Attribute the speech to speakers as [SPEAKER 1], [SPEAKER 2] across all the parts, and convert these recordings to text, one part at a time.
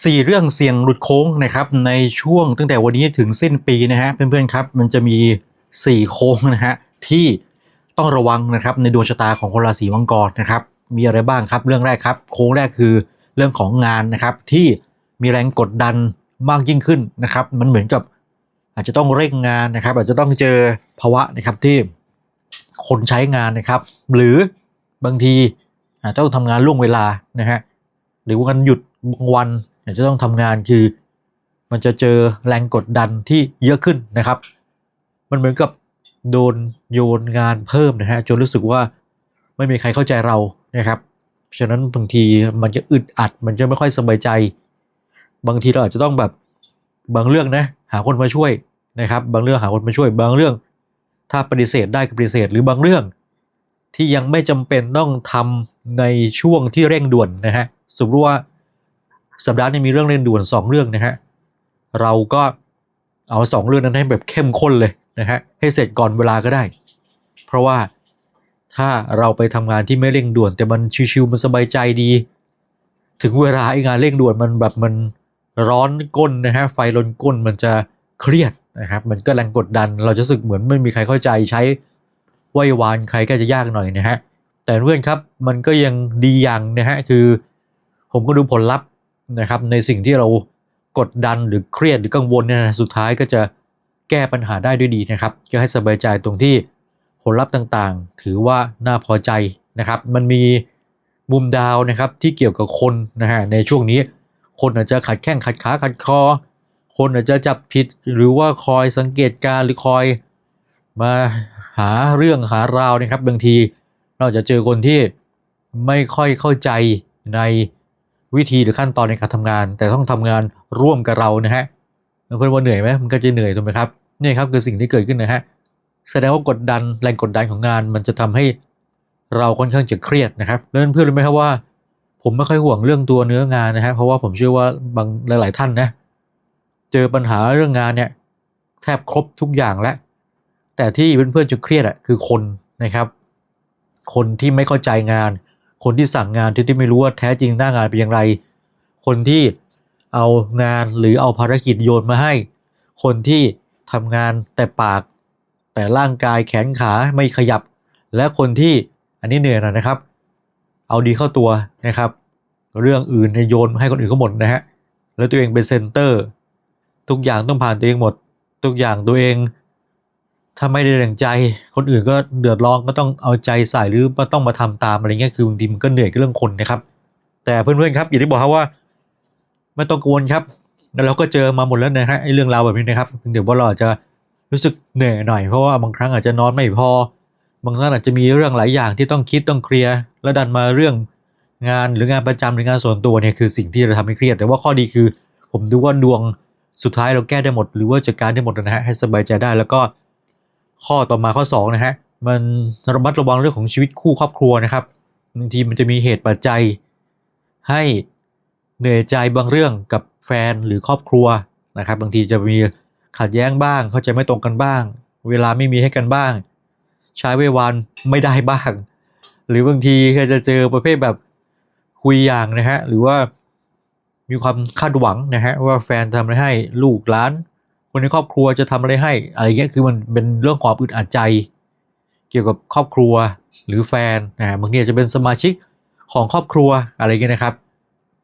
[SPEAKER 1] 4 เรื่องเสี่ยงหลุดโค้งนะครับในช่วงตั้งแต่วันนี้ถึงสิ้นปีนะฮะเพื่อนๆครับมันจะมี 4 โค้งนะฮะที่ต้องระวังนะครับในดวงชะตาของคนราศีมังกรนะครับมีอะไรบ้างครับเรื่องแรกครับ โค้งแรกคือเรื่องของงานนะครับที่มีแรงกดดันมากยิ่งขึ้นนะครับ มันเหมือนกับอาจจะต้องเร่งงานนะครับ อาจจะต้องเจอภาวะนะครับที่คนใช้งานนะครับ หรือบางทีอาจจะต้องทำงานล่วงเวลานะฮะหรือว่าวันหยุดบางวัน จจะต้องทำงานคือ มันจะเจอแรงกดดันที่เยอะขึ้นนะครับ มันเหมือนกับโดนโยนงานเพิ่มนะฮะจนรู้สึกว่าไม่มีใครเข้าใจเรานะครับฉะนั้นบางทีมันจะอึดอัด มันจะไม่ค่อยสบายใจ บางทีเราอาจจะต้องแบบบางเรื่องนะหาคนมาช่วยนะครับ บางเรื่องหาคนมาช่วย บางเรื่อง ถ้าปฏิเสธได้ก็ปฏิเสธหรือบางเรื่อง ที่ยังไม่จำเป็นต้องทำในช่วงที่เร่งด่วนนะฮะสมมติว่า สัปดาห์นี้มีเรื่องเร่งด่วน2 เรื่องนะฮะเราก็เอาสองเรื่องนั้นให้แบบเข้มข้นเลยนะฮะให้เสร็จก่อนเวลาก็ได้ เพราะว่าถ้าเราไปทำงานที่ไม่เร่งด่วน แต่มันชิวๆมันสบายใจดี ถึงเวลาไอ้งานเร่งด่วนมันแบบมันร้อนก้นนะฮะไฟลนก้นมันจะเครียดนะครับมันก็แรงกดดัน เราจะรู้สึกเหมือนไม่มีใครเข้าใจใช้ไหววานใครก็จะยากหน่อยนะฮะแต่เพื่อนครับมันก็ยังดีอย่างนะฮะคือ ผมก็ดูผลลัพธ์ นะครับในสิ่งที่เรากดดันหรือเครียดหรือกังวลเนี่ยสุดท้ายก็จะแก้ปัญหาได้ด้วยดีนะครับก็ให้สบายใจตรงที่ผลลัพธ์ต่างๆ ถือว่าน่าพอใจนะครับ มันมีมุมดาวนะครับที่เกี่ยวกับคนนะฮะในช่วงนี้ คนอาจจะขัดแข้งขัดขาขัดคอ คนอาจจะจับผิดหรือว่าคอยสังเกตการหรือคอยมาหาเรื่องหาราวนะครับบางที เราจะเจอคนที่ไม่ค่อยเข้าใจใน วิธีหรือขั้นตอนในการทำงาน แต่ต้องทำงานร่วมกับเรานะฮะเพื่อนว่าเหนื่อยไหมมันก็จะเหนื่อยถูกไหมครับนี่ครับคือสิ่งที่เกิดขึ้นนะฮะแสดงว่ากดดันแรงกดดันของงาน มันจะทำให้เราค่อนข้างจะเครียดนะครับแล้วเพื่อนรู้ไหมครับว่า ผมไม่ค่อยห่วงเรื่องตัวเนื้องานนะฮะเพราะว่าผมเชื่อว่าบางหลาย ๆ ท่านนะเจอปัญหาเรื่องงานเนี่ยแทบครบทุกอย่างแล้วแต่ที่เพื่อนๆจะเครียดอะคือคนนะครับ คนที่ไม่เข้าใจงาน คนที่สั่งงานที่ไม่รู้ว่าแท้จริงหน้างานเป็นอย่างไร คนที่เอางานหรือเอาภารกิจโยนมาให้ คนที่ทำงานแต่ปาก แต่ร่างกายแขนขาไม่ขยับ และคนที่อันนี้เหนื่อยหน่อยนะครับ เอาดีเข้าตัวนะครับ เรื่องอื่นโยนให้คนอื่นก็หมดนะฮะแล้วตัวเองเป็นเซนเตอร์ ทุกอย่างต้องผ่านตัวเองหมด ทุกอย่างตัวเอง ถ้าไม่ได้ดังใจ คนอื่นก็เดือดร้อนก็ต้องเอาใจใส่หรือว่าต้องมาทำตามอะไรเงี้ยคือบางทีมันก็เหนื่อยกับเรื่องคนนะครับ แต่เพื่อนๆครับอย่างที่บอกครับว่าไม่ต้องกวลครับแล้วเราก็เจอมาหมดแล้วนะฮะไอ้เรื่องราวแบบนี้นะครับเดี๋ยวว่าเราอาจจะรู้สึกเหนื่อยหน่อยเพราะว่าบางครั้งอาจจะนอนไม่พอ บางครั้งอาจจะมีเรื่องหลายอย่างที่ต้องคิดต้องเคลียร์แล้วดันมาเรื่องงานหรืองานประจำหรืองานส่วนตัวเนี่ยคือสิ่งที่เราทำให้เครียด แต่ว่าข้อดีคือ ผมดูว่าดวงสุดท้ายเราแก้ได้หมด หรือว่าจัดการได้หมดนะฮะให้สบายใจได้แล้วก็ ข้อต่อมาข้อ2นะฮะมันระมัดระวังเรื่องของชีวิตคู่ครอบครัวนะครับบางทีมันจะมีเหตุปัจจัย ให้เหนื่อยใจบางเรื่องกับแฟนหรือครอบครัวนะครับ บางทีจะมีขัดแย้งบ้าง เข้าใจไม่ตรงกันบ้าง เวลาไม่มีให้กันบ้าง ใช้เวลวันไม่ได้บ้าง หรือบางทีก็จะเจอประเภทแบบคุยอย่างนะฮะหรือว่ามีความคาดหวังนะฮะว่าแฟนทำให้ลูกหลาน คนในครอบครัวจะทำอะไรให้อะไรเงี้ยคือมันเป็นเรื่องความอึดอัดใจ เกี่ยวกับครอบครัวหรือแฟนนะบางทีอาจจะเป็นสมาชิกของครอบครัวอะไรเงี้ยนะครับ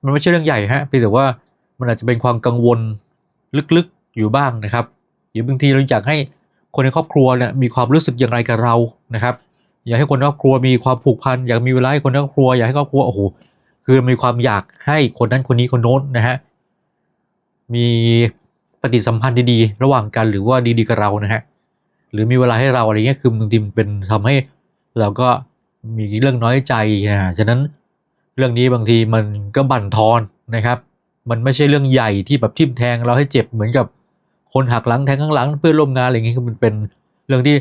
[SPEAKER 1] มันไม่ใช่เรื่องใหญ่ฮะเพียงแต่ว่ามันอาจจะเป็นความกังวลลึกๆอยู่บ้างนะครับหรือบางทีเราอยากให้คนในครอบครัวเนี่ยมีความรู้สึกอย่างไรกับเรานะครับ อยากให้คนในครอบครัวมีความผูกพันอยากมีเวลาให้คนในครอบครัวอยากให้ครอบครัวโอ้โหคือมีความอยากให้คนนั้นคนนี้คนโน้นนะฮะมี ปฏิสัมพันธ์ดีๆ ระหว่างกันหรือว่าดีๆกับเรานะฮะหรือมีเวลาให้เราอะไรเงี้ยคือบางทีมันเป็นทำให้เราก็มีเรื่องน้อยใจนะฉะนั้นเรื่องนี้บางทีมันก็บั่นทอนนะครับ มันไม่ใช่เรื่องใหญ่ที่แบบทิ่มแทงเราให้เจ็บเหมือนกับคนหักหลังแทงข้างหลังเพื่อนร่วมงานอะไรเงี้ยคือมันเป็นเรื่องที่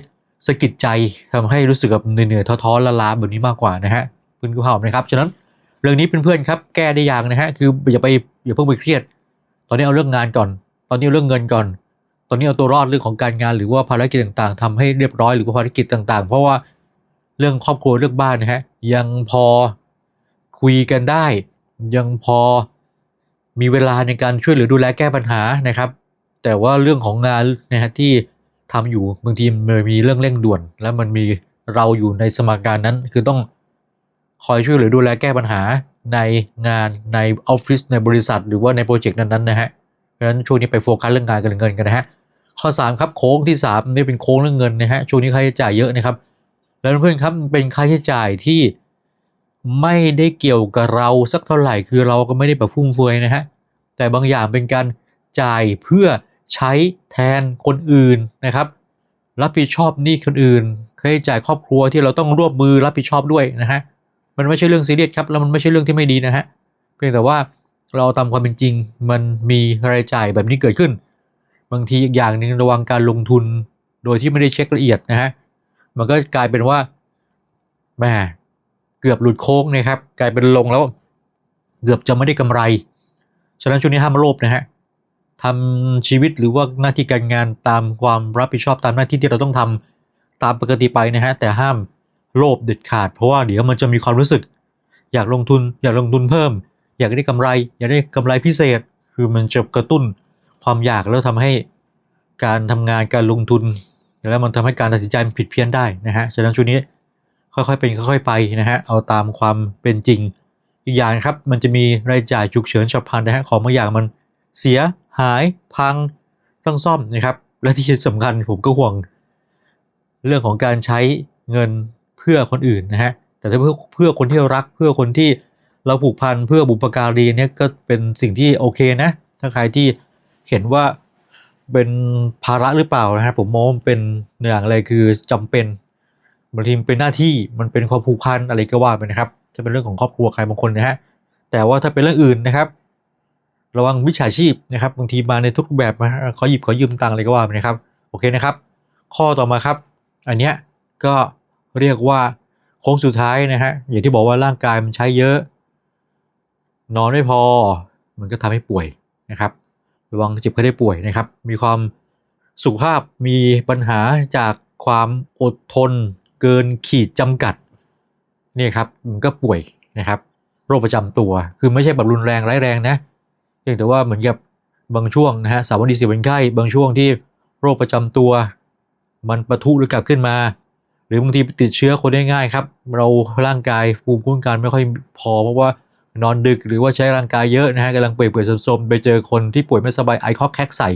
[SPEAKER 1] สะกิดใจทำให้รู้สึกแบบเหนื่อยๆท้อๆละลาแบบนี้มากกว่านะฮะเพื่อนก็ภาพนะครับฉะนั้นเรื่องนี้เป็นเพื่อนๆครับแก้ได้อย่างนะฮะคืออย่าไปอย่าเพิ่งไปเครียด ตอนนี้เอาเรื่องงานก่อน ตอนนี้เรื่องเงินก่อน ตอนนี้เอาตัวรอดเรื่องของการงานหรือว่าภารกิจต่างๆทำให้เรียบร้อยหรือว่าภารกิจต่าง ๆ เพราะว่าเรื่องครอบครัวเรื่องบ้านนะฮะยังพอคุยกันได้ ยังพอมีเวลาในการช่วยเหลือดูแลแก้ปัญหานะครับ แต่ว่าเรื่องของงานนะฮะที่ทำอยู่บางทีมันมีเรื่องเร่งด่วน แล้วมันมีเราอยู่ในสมการนั้นคือต้องคอยช่วยเหลือดูแลแก้ปัญหาในงานในออฟฟิศในบริษัท หรือว่าในโปรเจกต์นั้นๆนะฮะ เพราะฉะนั้นช่วงนี้ไปโฟกัสเรื่องงานกับเรื่องเงินกันนะฮะข้อ3ครับโค้งที่3นี่เป็นโค้งเรื่องเงินนะฮะช่วงนี้ค่าใช้จ่ายเยอะนะครับ แล้วเพื่อนครับเป็นค่าใช้จ่ายที่ไม่ได้เกี่ยวกับเราสักเท่าไหร่คือเราก็ไม่ได้แบบฟุ่มเฟือยนะฮะแต่บางอย่างเป็นการจ่ายเพื่อใช้แทนคนอื่นนะครับรับผิดชอบหนี้คนอื่นค่าใช้จ่ายครอบครัวที่เราต้องร่วมมือรับผิดชอบด้วยนะฮะมันไม่ใช่เรื่องซีเรียสครับแล้วมันไม่ใช่เรื่องที่ไม่ดีนะฮะเพียงแต่ว่า เราตามความเป็นจริง มันมีรายจ่ายแบบนี้เกิดขึ้น บางทีอีกอย่างหนึ่งระวังการลงทุนโดยที่ไม่ได้เช็คละเอียดนะฮะมันก็กลายเป็นว่าแหมเกือบหลุดโค้งนะครับ กลายเป็นลงแล้ว เกือบจะไม่ได้กำไร ฉะนั้นช่วงนี้ห้ามโลภนะฮะทำชีวิตหรือว่าหน้าที่การงานตามความรับผิดชอบตามหน้าที่ที่เราต้องทำตามปกติไปนะฮะแต่ห้ามโลภเด็ดขาด เพราะว่าเดี๋ยวมันจะมีความรู้สึก อยากลงทุนอยากลงทุนเพิ่ม อยากได้กำไรอยากได้กำไรพิเศษ คือมันจะกระตุ้นความอยากแล้วทำให้การทำงานการลงทุน แล้วมันทำให้การตัดสินใจมันผิดเพี้ยนได้นะฮะฉะนั้นช่วงนี้ค่อยๆเป็นค่อยๆไปนะฮะเอาตามความเป็นจริง อีกอย่างครับมันจะมีรายจ่ายฉุกเฉินฉับพลันนะฮะของบางอย่างมันเสียหายพังต้องซ่อมนะครับ และที่สำคัญผมก็ห่วง เรื่องของการใช้เงินเพื่อคนอื่นนะฮะแต่ถ้าเพื่อเพื่อคนที่รักเพื่อคนที่ เราผูกพันเพื่อบุปการีเนี่ยก็เป็นสิ่งที่โอเคนะ ถ้าใครที่เห็นว่าเป็นภาระหรือเปล่านะฮะผมมองว่ามันเนอย่างอะไรคือจำเป็นบางทีเป็นหน้าที่มันเป็นความผูกพันอะไรก็ว่าไปนะครับจะเป็นเรื่องของครอบครัวใครบางคนนะฮะแต่ว่าถ้าเป็นเรื่องอื่นนะครับ ระวังมิจฉาชีพนะครับบางทีมาในทุกแบบนะฮะขอหยิบขอยืมตังค์อะไรก็ว่าไปนะครับโอเคนะครับ ข้อต่อมาครับ อันเนี้ยก็เรียกว่าโค้งสุดท้ายนะฮะอย่างที่บอกว่าร่างกายมันใช้เยอะ นอนไม่พอ มันก็ทำให้ป่วยนะครับ ระวังเจ็บไข้ได้ป่วยนะครับ มีความสุขภาพมีปัญหาจากความอดทนเกินขีดจำกัดนี่ครับมันก็ป่วยนะครับ โรคประจำตัวคือไม่ใช่แบบรุนแรงร้ายแรงนะเพียงแต่ว่าเหมือนกับบางช่วงนะฮะสามวันดีสี่วันไข้บางช่วงที่โรคประจำตัว มันประทุหรือกลับขึ้นมา หรือบางทีติดเชื้อคนได้ง่ายครับ เราร่างกายภูมิคุ้มกันไม่ค่อยพอเพราะว่า นอนดึกหรือว่าใช้ร่างกายเยอะนะฮะกำลังเปื่อยๆโทรมๆไปเจอคนที่ป่วยไม่สบายไอคอกแคกใส่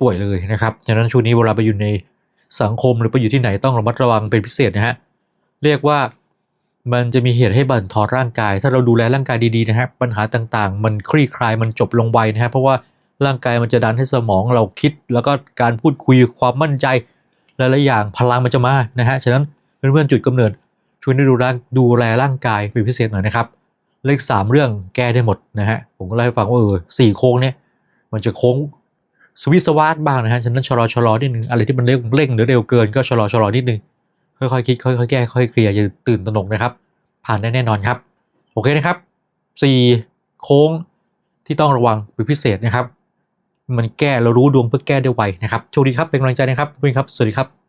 [SPEAKER 1] ป่วยเลยนะครับฉะนั้นช่วงนี้เวลาไปอยู่ในสังคมหรือไปอยู่ที่ไหนต้องระมัดระวังเป็นพิเศษนะฮะเรียกว่ามันจะมีเหตุให้บั่นทอนร่างกาย ถ้าเราดูแลร่างกายดีๆนะฮะปัญหาต่างๆ มันคลี่คลายมันจบลงไวนะฮะเพราะว่าร่างกายมันจะดันให้สมองเราคิด แล้วก็การพูดคุยความมั่นใจหลายๆอย่างพลังมันจะมานะฮะฉะนั้นเพื่อนๆจุดกำเนิดช่วยดูแลดูแลร่างกายเป็นพิเศษหน่อยนะครับ เลขสามเรื่องแก้ได้หมดนะฮะ ผมก็เล่าให้ฟังว่าเออสี่โค้งเนี่ยมันจะโค้งสวิสวาร์บ้างนะฮะ ฉะนั้นชะลอชะลอนิดนึง อะไรที่มันเร่งเร่งหรือเร็วเกินก็ชะลอชะลอนิดนึง ค่อยๆคิด ค่อยๆแก้ ค่อยๆเคลียร์อย่าตื่นตระหนกนะครับ ผ่านได้แน่นอนครับ โอเคนะครับสี่โค้งที่ต้องระวังเป็นพิเศษนะครับ มันแก้เรารู้ดวงเพื่อแก้ได้ไวนะครับ โชคดีครับ เป็นกำลังใจนะครับเพื่อนครับ สวัสดีครับ